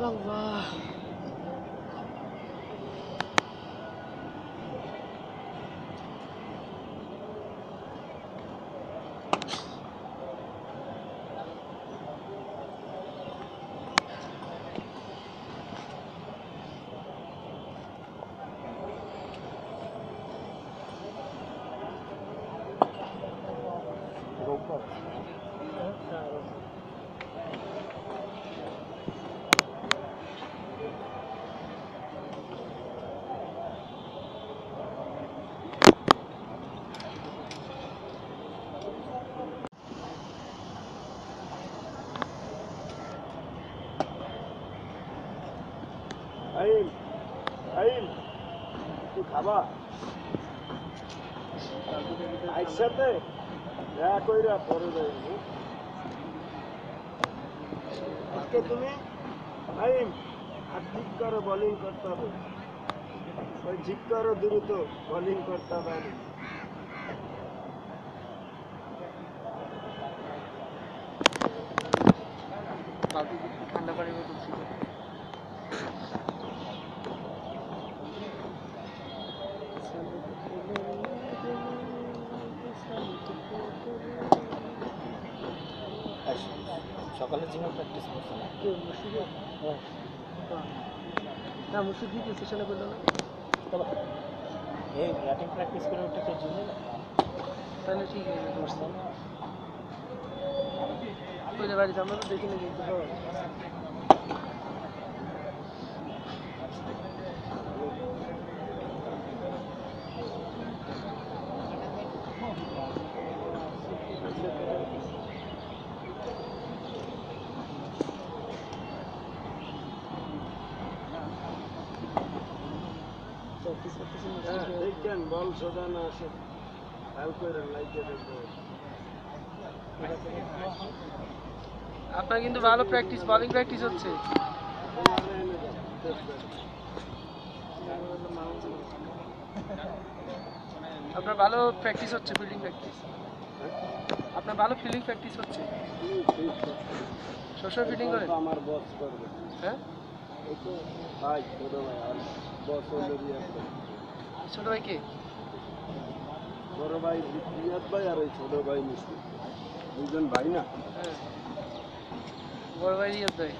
浪吗？Thank you. খাবা। একসাথে দেখা কইরা পরে যাই আজকে তুমি আইন আর ঠিক করো বোলিং করতে হবে। ওই ঠিক করো দ্রুত বোলিং করতে হবে আমি। সকালে জিমে প্র্যাকটিস করছে না। না মুর্শিদ দিয়ে সেশনে করল না? এই ব্যাটিং প্র্যাকটিস করে ওটা তো জিমে তাহলে ঠিক আছে করছে ওইটা বাড়িতে আমরা তো দেখিনি কিন্তু প্র্যাকটিস করতেছি দেখেন বল সোজা না আসে। খেয়াল করে লাইকে দেখব। আপনার কিন্তু ভালো প্র্যাকটিস বলিং প্র্যাকটিস হচ্ছে। আপনার ভালো প্র্যাকটিস হচ্ছে ফিল্ডিং প্র্যাকটিস আপনার ভালো ফিল্ডিং প্র্যাকটিস হচ্ছে। সবসময় ফিল্ডিং করেন? আমার বস করবে। হ্যাঁ? ছোট ভাই আর বস হলো রিয়াদ ভাই। ছোট ভাই কে? বড় ভাই রিয়াদ ভাই আর ওই ছোট ভাই মিষ্টি। দুজন ভাই না? হ্যাঁ। বড় ভাই রিয়াদ ভাই।